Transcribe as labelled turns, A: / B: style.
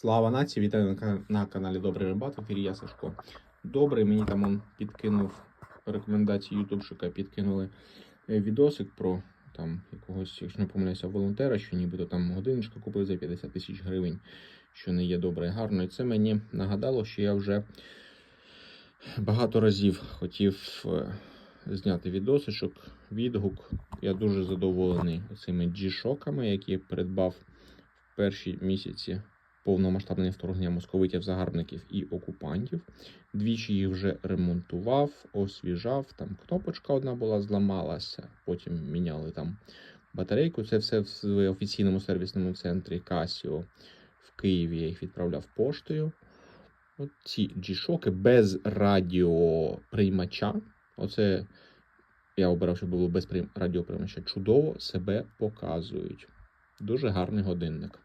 A: Слава нації, вітаю на, на каналі Добрий Рибат, в ефірі я Сашко. Добрий, мені там он підкинув рекомендації ютубчика, підкинули е, відосик про там якогось, якщо не помиляюся, волонтера, що нібито там годиночка купив за 50 тисяч гривень, що не є добре і гарно. І це мені нагадало, що я вже багато разів хотів е, зняти відосичок, відгук. Я дуже задоволений цими G-шоками, які я придбав в перші місяці повномасштабне вторгнення московитів, загарбників і окупантів. Двічі їх вже ремонтував, освіжав. Там кнопочка одна була, зламалася, потім міняли там батарейку. Це все в офіційному сервісному центрі Casio в Києві. Я їх відправляв поштою. От ці G-шоки без радіоприймача. Оце я обирав, щоб було без радіоприймача. Чудово себе показують. Дуже гарний годинник.